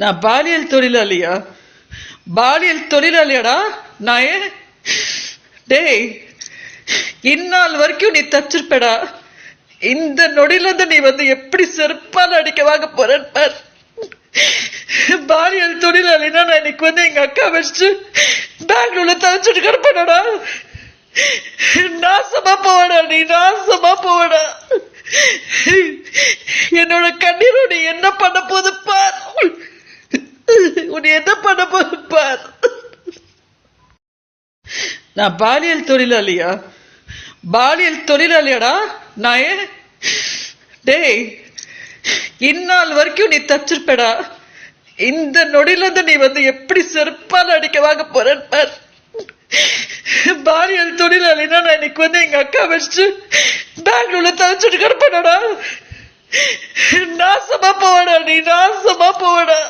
நான் பாலியல் தொழிலாளியா பாலியல் தொழிலாளியாடா நான் ஏன்? டேய் இந்நாள் வரைக்கும் நீ தச்சிருப்படா. இந்த நொடியிலிருந்து நீ வந்து எப்படி செருப்பால் அடிக்க வாங்க போறேன்னு பார். பாலியல் தொழிலாளினா நான் இன்னைக்கு வந்து எங்க அக்கா வச்சு பெங்களூர்ல தவிச்சிட்டு கிடப்பேனடா. நாசமா போவடா நீ நாசமா போவடா. என்னோட கண்ணீர் என்ன பண்ண போது பார்? உன்னை என்ன பண்ண போது பார்? நான் பாலியல் தொழிலாளியா? பாலியல் தொழிலாளியாடா? நான் ஏன்? டேய் இந்நாள் வரைக்கும் நீ தச்சிருப்படா. இந்த நொடியில இருந்து நீ வந்து எப்படி செருப்பால் அடிக்க வாங்க போறேன்னு பார்? பாலியல் தொழிலாளினா நான் இன்னைக்கு வந்து எங்க அக்கா வச்சு பெங்களூர்ல தவிச்சிட்டு கிடப்பேனடா. நாசமா போவடா நீ நாசமா போவடா.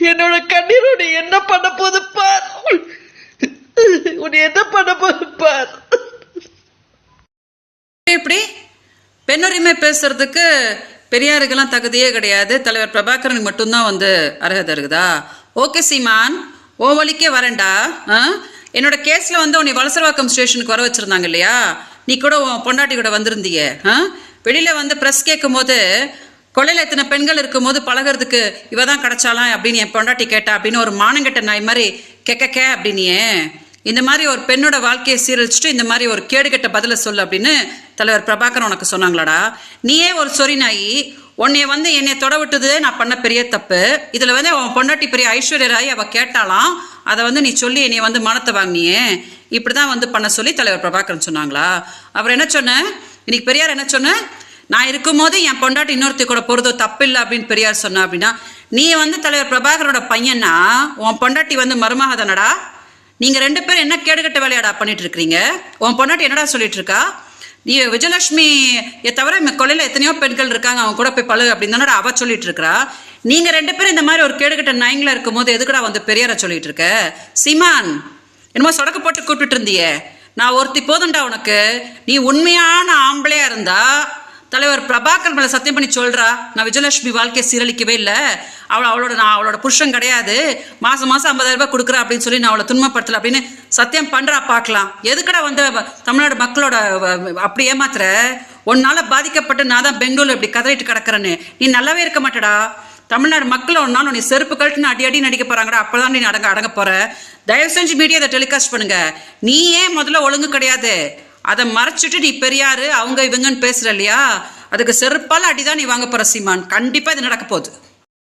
என்னோட கண்ணீர் உன்னை என்ன பண்ண போது பார். உன்னை என்ன பண்ண போது பார். எப்படி? பெண்ணுரிமை பேசுறதுக்கு பெரியாருக்கெல்லாம் தகுதியே கிடையாது. தலைவர் பிரபாகரனுக்கு மட்டும்தான் வந்து அருகதை இருக்குதா? ஓகே சீமான். ஓ வழிக்கே வரேன்டா. ஆ? என்னோட கேஸில் வந்து உன்னை வலசரவாக்கம் ஸ்டேஷனுக்கு வர வச்சுருந்தாங்க இல்லையா? நீ கூட உன் பொண்டாட்டி கூட வந்திருந்தியே. ஆ? வெளியில் வந்து ப்ரெஸ் கேட்கும் போது கொள்ளையில் எத்தனை பெண்கள் இருக்கும்போது பழகுறதுக்கு இவ தான் கிடச்சாலாம் அப்படின்னு என் பொண்டாட்டி கேட்டா அப்படின்னு ஒரு மானங்கெட்ட நாய் மாதிரி கெக்க கே அப்படின்னியே இந்த மாதிரி ஒரு பெண்ணோட வாழ்க்கையை சீரழிச்சிட்டு இந்த மாதிரி ஒரு கேடுகெட்ட பதிலை சொல்லு அப்படின்னு தலைவர் பிரபாகரன் உனக்கு சொன்னாங்களாடா. நீயே ஒரு சொறி நாயி? உன்னைய வந்து என்னை தொட விட்டது நான் பண்ண பெரிய தப்பு. இதில் வந்து உன் பொண்டாட்டி பெரிய ஐஸ்வர்யராய் அவள் கேட்டாலாம் அதை வந்து நீ சொல்லி என்னை வந்து மனத்தை வாங்கினியே. இப்படி தான் வந்து பண்ண சொல்லி தலைவர் பிரபாகரன் சொன்னாங்களா. அவர் என்ன சொன்ன? இன்னைக்கு பெரியார் என்ன சொன்ன? நான் இருக்கும்போது என் பொண்டாட்டி இன்னொருத்தி கூட போகிறதோ தப்பு இல்லை அப்படின்னு பெரியார் சொன்னா அப்படின்னா நீ வந்து தலைவர் பிரபாகரோட பையனா உன் பொண்டாட்டி வந்து மருமக தானடா நீங்கள் ரெண்டு பேரும் என்ன கேடுகட்ட வேலையாடா பண்ணிட்டு இருக்கிறீங்க உன் பொண்டாட்டி என்னடா சொல்லிட்டு இருக்கா நீ விஜயலட்சுமி தவிர இந்த கொலையில் எத்தனையோ பெண்கள் இருக்காங்க அவங்க கூட போய் பழகு அப்படின்னு தானடா அவ சொல்லிட்டு இருக்கிறா நீங்கள் ரெண்டு பேரும் இந்த மாதிரி ஒரு கேடுகட்ட நாயங்களா இருக்கும்போது எதுக்குடா வந்து பெரியார சொல்லிட்டு இருக்க சிமான் என்னமோ சொடக்கு போட்டு கூப்பிட்டு இருந்தியே. நான் ஒருத்தி போதும்டா உனக்கு. நீ உண்மையான ஆம்பளையா இருந்தா தலைவர் பிரபாகர் மேலே சத்தியம் பண்ணி சொல்கிறா நான் விஜயலட்சுமி வாழ்க்கையை சீரழிக்கவே இல்லை. அவள் அவளோட நான் அவளோட புருஷன் கிடையாது. மாதம் மாதம் ஐம்பதாயிரம் ரூபாய் கொடுக்குறா அப்படின்னு சொல்லி நான் அவளை துன்பப்படுத்தல அப்படின்னு சத்தியம் பண்ணுறா பார்க்கலாம். எதுக்கடா வந்து தமிழ்நாடு மக்களோட அப்படி ஏமாத்துற? உன்னால் பாதிக்கப்பட்டு நான் தான் பெங்களூர் இப்படி கதறிட்டு கிடக்கிறேன்னு. நீ நல்லாவே இருக்க மாட்டடா. தமிழ்நாடு மக்கள் ஒரு நாள் நீ செருப்பு கழட்டுன்னு அடி அடி நடிக்க போகிறாங்கடா அப்போ தான் நீ அடங்க அடங்க போகிற தயவு செஞ்சு மீடியா அதை டெலிகாஸ்ட் பண்ணுங்க. நீ ஏன் முதல்ல ஒழுங்கு கிடையாது? அதை மறைச்சிட்டு நீ பெரியாரு அவங்க இவங்கன்னு பேசுற இல்லையா? அதுக்கு செருப்பால் அடிதான் நீ வாங்க போற சீமான். கண்டிப்பா இது நடக்க போகுது.